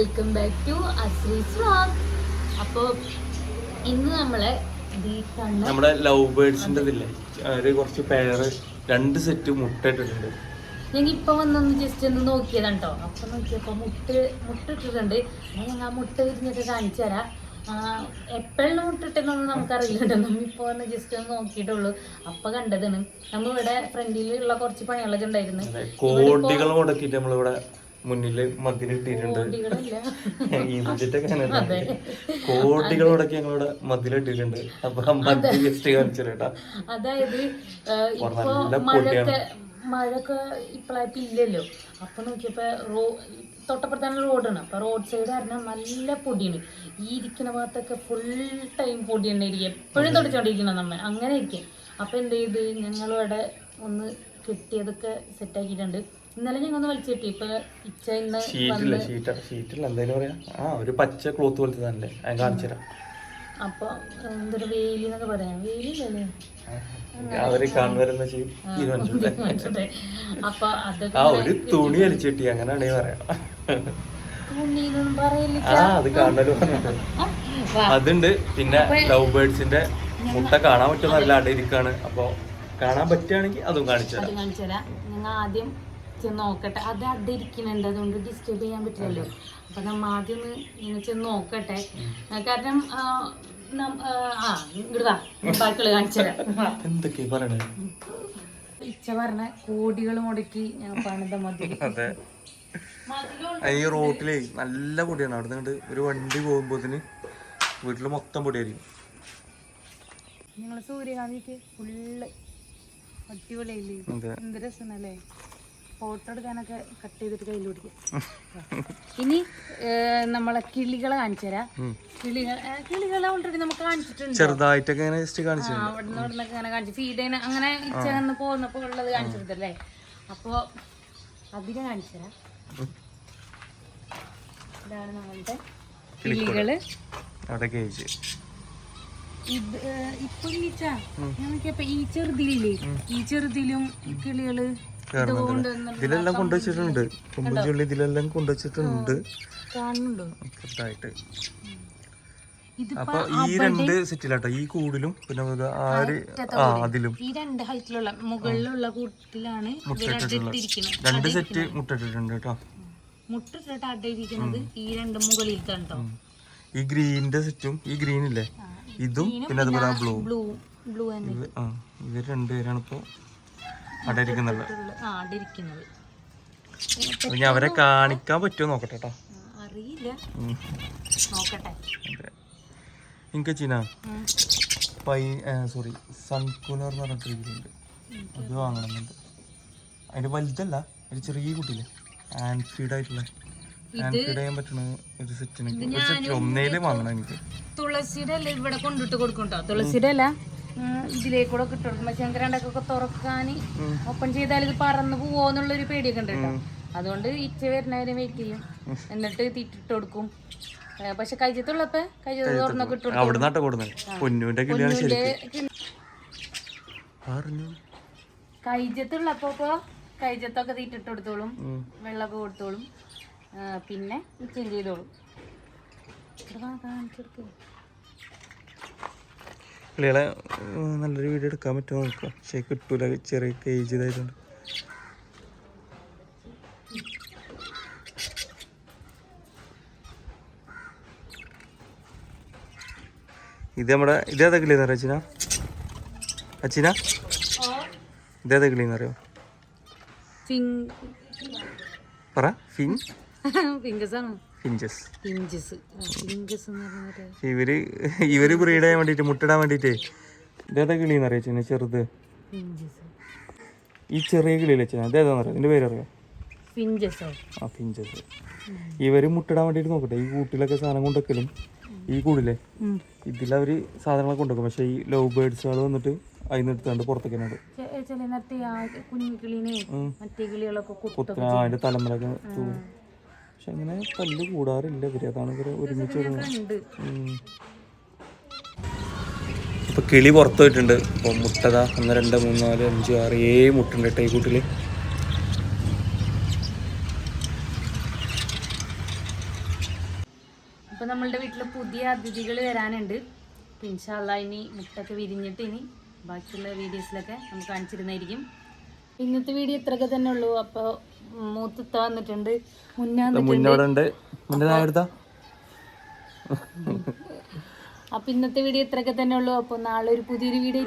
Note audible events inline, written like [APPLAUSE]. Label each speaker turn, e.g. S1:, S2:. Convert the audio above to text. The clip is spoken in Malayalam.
S1: Welcome back to Ashree's vlog അപ്പോൾ ഇന്ന് നമ്മളെ
S2: നമ്മുടെ ലവ് ബേർഡ്സിന്റെ ഇതില്ലേ അവർ കുറച്ച് പേര് രണ്ട് സെറ്റ് മുട്ട ഇട്ടിട്ടുണ്ട്.
S1: ഞങ്ങൾ ഇപ്പൊ വന്നൊന്ന് ജസ്റ്റ് ഒന്ന് നോക്കിയതാണ് കേട്ടോ അപ്പൊ നോക്കിയപ്പോ മുട്ട മുട്ട ഇട്ടിട്ടുണ്ട്. ഞങ്ങൾ ആ മുട്ട വിരിഞ്ഞിട്ട് കാണിച്ചു തരാം. എപ്പോഴും മുട്ടിട്ടെന്നൊന്നും ഇട്ടെന്നൊന്നും നമുക്കറിയില്ല നമ്മ ഇപ്പൊ വന്ന് ജസ്റ്റ് ഒന്ന് നോക്കിയിട്ടുള്ളൂ. അപ്പൊ കണ്ടതാണ്. നമ്മളിവിടെ ഫ്രണ്ടിലുള്ള കുറച്ച് പണികളൊക്കെ ഉണ്ടായിരുന്നു.
S2: കോടികൾ മുടക്കിയിട്ട് നമ്മളിവിടെ മുന്നിൽ മതിലിട്ടിട്ടുണ്ട് കോടികളോടൊക്കെ ഞങ്ങളിവിടെ മതിലിട്ടിട്ടുണ്ട് അപ്പൊ കാണിച്ചു കേട്ടാ
S1: അതായത്
S2: നല്ല
S1: മഴയൊക്കെ മഴയൊക്കെ ഇപ്പോഴായിട്ട് ഇല്ലല്ലോ. അപ്പൊ നോക്കിയപ്പോ റോ തൊട്ടപ്പുറത്താണ് റോഡാണ്. അപ്പൊ റോഡ് സൈഡ് കാരണം നല്ല പൊടിയാണ്. ഈ ഇരിക്കുന്ന ഭാഗത്തൊക്കെ ഫുൾ ടൈം പൊടി തന്നെ ഇരിക്കും. എപ്പോഴും തുടച്ചോണ്ടിരിക്കണം നമ്മ. അങ്ങനെ ഇരിക്കും അപ്പൊ എന്ത് ചെയ്ത്? ഞങ്ങളിവിടെ ഒന്ന് കെട്ടിയതൊക്കെ സെറ്റ് ആക്കിയിട്ടുണ്ട്. ഇന്നലെ ഞങ്ങൾ ഒന്ന് വലിച്ചു കിട്ടി. ഇപ്പൊ ഇച്ച ഇന്ന്
S2: ഷീറ്റില്ല ഷീറ്റ് ഷീറ്റില്ല. എന്തായാലും പറയാ. ആ ഒരു പച്ച ക്ലോത്ത് പോലത്തെ തന്നെ ഞാൻ കാണിച്ചു തരാം.
S1: അപ്പൊ എന്തൊരു വെയിലെന്നൊക്കെ പറയാം. വെയിലില്ലല്ലേ
S2: അവർ തീരുമാനിച്ചു
S1: മനസ്സിലായി. അപ്പൊ അതൊക്കെ
S2: ആ ഒരു തുണി വലിച്ചിട്ടി. അങ്ങനെയാണെങ്കിൽ പറയാം. ആ അത് കാണലും അതുണ്ട്. പിന്നെ ലവ് ബേർഡ്സിന്റെ മുട്ട കാണാൻ പറ്റുന്ന അല്ലാണ്ട് ഇരിക്കാണ്. അപ്പൊ കാണാൻ പറ്റുകയാണെങ്കിൽ അതും കാണിച്ചു തരാം.
S1: കാണിച്ചു തരാം. നിങ്ങൾ ആദ്യം ചെന്ന് നോക്കട്ടെ. അത് അവിടെ ഇരിക്കുന്നുണ്ട് അതുകൊണ്ട് ഡിസ്റ്റർബ് ചെയ്യാൻ പറ്റില്ലല്ലോ. അപ്പൊ നമ്മ ആദ്യം ഒന്ന് ഇങ്ങനെ ചെന്ന് നോക്കട്ടെ. കാരണം ആ, ഇങ്ങോട്ടാ ബാക്കിയുള്ള കാണിച്ചു തരാം. വാ. [LAUGHS]
S2: എന്തൊക്കെ പറയണേ?
S1: ഇച്ച പറഞ്ഞ കോടികൾ മുടക്കി ഞാൻ പണിത മതി [LAUGHS]
S2: അതെ. ഈ റോട്ടിലേ നല്ല പൊടിയാണ്. അവിടെ നിന്ന് ഒരു വണ്ടി പോകുമ്പോത്തിന് വീട്ടിൽ മൊത്തം പൊടിയായിരിക്കും.
S1: ഞങ്ങൾ സൂര്യകാന്തിക്ക് ഫുള്ള് അടിപൊളിയായില്ലേ? എന്ത് രസമല്ലേ ഫോട്ടോ എടുക്കാനൊക്കെ കട്ട് ചെയ്തിട്ട് കയ്യിൽ പിടിക്കും. ഇനി നമ്മളെ കിളികളെ കാണിച്ചു തരാം കിളികൾ കിളികളെ ഓൾറെഡി നമുക്ക് കാണിച്ചിട്ടുണ്ട്.
S2: ചെറുതായിട്ടൊക്കെ കാണിച്ചു
S1: അവിടുന്ന് അങ്ങനെ കാണിച്ചു. ഫീഡ് ചെയ്യുന്ന അങ്ങനെ ചേർന്ന് പോകുന്നപ്പോ ഉള്ളത് കാണിച്ചിരുന്നല്ലേ? അപ്പോ അതിനെ കാണിച്ചു തരാം ഇതാണ് നമ്മളുടെ
S2: കിളികൾ.
S1: ഇത് ഏർ, ഇപ്പൊ ഈച്ച. ഈ ചെറുതിലില്ലേ? ഈ ചെറുതിലും കിളികൾ ഇതുകൊണ്ട്
S2: ഇതിലെല്ലാം കൊണ്ടുവച്ചിട്ടുണ്ട്. കൊമ്പുചുള്ളി ഇതിലെല്ലാം കൊണ്ടുവച്ചിട്ടുണ്ട്.
S1: ഇതിപ്പോ
S2: അപ്പൊ ഈ രണ്ട് സെറ്റിലാട്ടോ. ഈ കൂടിലും പിന്നെ ആര് ആ അതിലും.
S1: ഈ രണ്ട് ഹൈറ്റിലുള്ള മുകളിലുള്ള കൂട്ടിലാണ്
S2: രണ്ട് സെറ്റ് മുട്ടിട്ടിട്ടുണ്ട് കേട്ടോ.
S1: മുട്ടിട്ടിട്ട് അടയിരിക്കുന്നത് ഈ രണ്ട് മുകളിലത്തെ കേട്ടോ
S2: ഈ ഗ്രീനിന്റെ സെറ്റും ഈ ഗ്രീൻ ഇല്ലേ ഇതും പിന്നെ അതുപോലെ ബ്ലൂ.
S1: ബ്ലൂ ബ്ലൂ
S2: ഇവർ രണ്ടുപേരാണ് ഇപ്പോ
S1: ഇനി ആ അടയിരിക്കുന്നത്.
S2: അപ്പൊ അവരെ കാണിക്കാൻ പറ്റുമോ നോക്കട്ടെ കേട്ടോ.
S1: അറിയില്ല. നോക്കട്ടെ.
S2: എനിക്ക് ചീന. പൈ സോറി സൺകൂലർ എന്ന് പറഞ്ഞിട്ട് രീതിയുണ്ട്. അത് വാങ്ങണമെന്നുണ്ട്. അതിന്റെ വലുതല്ല ഒരു ചെറിയ കുട്ടിയില്ലേ? ആൻഫീഡ് ഫീഡ് ആയിട്ടുള്ള. ഹാൻഡ് ഫീഡ് ചെയ്യാൻ പറ്റുന്ന ഒരു സെറ്റിന് ഒരു സെറ്റ് ഒന്നേലും വാങ്ങണം എനിക്ക്.
S1: തുളസിയുടെ ഇവിടെ കൊണ്ടിട്ട് കൊടുക്കും കേട്ടോ തുളസിയുടെ ഉം, ഇതിലേക്കൂടെ ഇട്ട് ചന്ദ്രണ്ടൊക്കെ തുറക്കാൻ ഓപ്പൺ ചെയ്താൽ ഇത് പറന്ന് പോവോന്നുള്ളൊരു പേടിയൊക്കെ ഉണ്ട് കേട്ടോ. അതുകൊണ്ട് ഇച്ച വരുന്നവരെ വെയിറ്റ് ചെയ്യും. എന്നിട്ട് തീറ്റിട്ട് കൊടുക്കും. പക്ഷെ കൈജത്തുള്ളപ്പോ കൈജത്ത് തുറന്നൊക്കെ ഇട്ട് കൈജത്തുള്ളപ്പോ കൈജത്തൊക്കെ തീറ്റിട്ട് കൊടുത്തോളും. വെള്ളമൊക്കെ കൊടുത്തോളും. പിന്നെ ചേഞ്ച് ചെയ്തോളും. കാണിച്ചെടുക്കും.
S2: കിളികളെ നല്ലൊരു വീഡിയോ എടുക്കാൻ പറ്റുമോ നോക്കാം. പക്ഷേ കിട്ടൂല ചെറിയ കേജ് ഇതായിട്ടുണ്ട് ഇത് നമ്മുടെ ഇതേതാ കിളിയെന്ന് അറിയാം അച്ഛന? അച്ഛന? ഇതേതാ കിളിയെന്ന് അറിയോ? പറ ഫിങ്?
S1: ഫിംഗസ് ആണ്
S2: ഫിഞ്ചസ്
S1: എന്ന് പറഞ്ഞിട്ട്
S2: ഇവർ ഇവർ ബ്രീഡ് ചെയ്യാൻ വേണ്ടിട്ട് മുട്ടിടാൻ വേണ്ടിട്ടേ. ഇതേതാ കിളിയെന്ന് അറിയാം ചെറുത്. ഈ ചെറിയ കിളിയിലെ അച്ഛന? അതേതാന്ന് അറിയാം? ഇതിന്റെ പേരറിയാം?
S1: ഫിഞ്ചസോ
S2: ആ ഫിഞ്ചസ് ഇവർ മുട്ടിടാൻ വേണ്ടിട്ട് നോക്കട്ടെ. ഈ കൂട്ടിലൊക്കെ സാധനം കൊണ്ടുവെക്കലും. ഈ കൂടില്ലേ? ഇതിലവര് സാധനങ്ങളൊക്കെ കൊണ്ടുവെക്കും. പക്ഷെ ഈ ലവ് ബേർഡ്സുകൾ വന്നിട്ട് അതിന് എടുത്താണ്ട് പുറത്തേക്ക് അതിന്റെ തലമുറൊക്കെ ചൂടും പക്ഷെ അങ്ങനെ തല്ല് കൂടാറില്ല. ഇവർ അതാണ് ഇവർ ഒരുമിച്ച്. ഇപ്പൊ കിളി പുറത്തു പോയിട്ടുണ്ട്. ഇപ്പൊ മുട്ടതാ ഒന്ന് രണ്ട് മൂന്ന് നാല് അഞ്ച് ആറ് ഏഴ് മുട്ടുണ്ട് കേട്ടോ ഈ കൂട്ടിൽ.
S1: നമ്മളുടെ വീട്ടിൽ പുതിയ അതിഥികൾ വരാനുണ്ട്. പിൻഷാള്ള ഇൻഷാല്ല ഇനി മുട്ടൊക്കെ വിരിഞ്ഞിട്ട് ഇനി ബാക്കിയുള്ള വീഡിയോസിലൊക്കെ നമുക്ക് കാണിച്ചിരുന്നായിരിക്കും ഇന്നത്തെ വീഡിയോ ഇത്രയൊക്കെ തന്നെ ഉള്ളൂ. അപ്പൊ മൂത്തത്ത വന്നിട്ടുണ്ട്. മുന്നേ അപ്പൊ ഇന്നത്തെ വീഡിയോ ഇത്രയൊക്കെ തന്നെ ഉള്ളൂ. അപ്പൊ നാളെ ഒരു പുതിയൊരു വീഡിയോ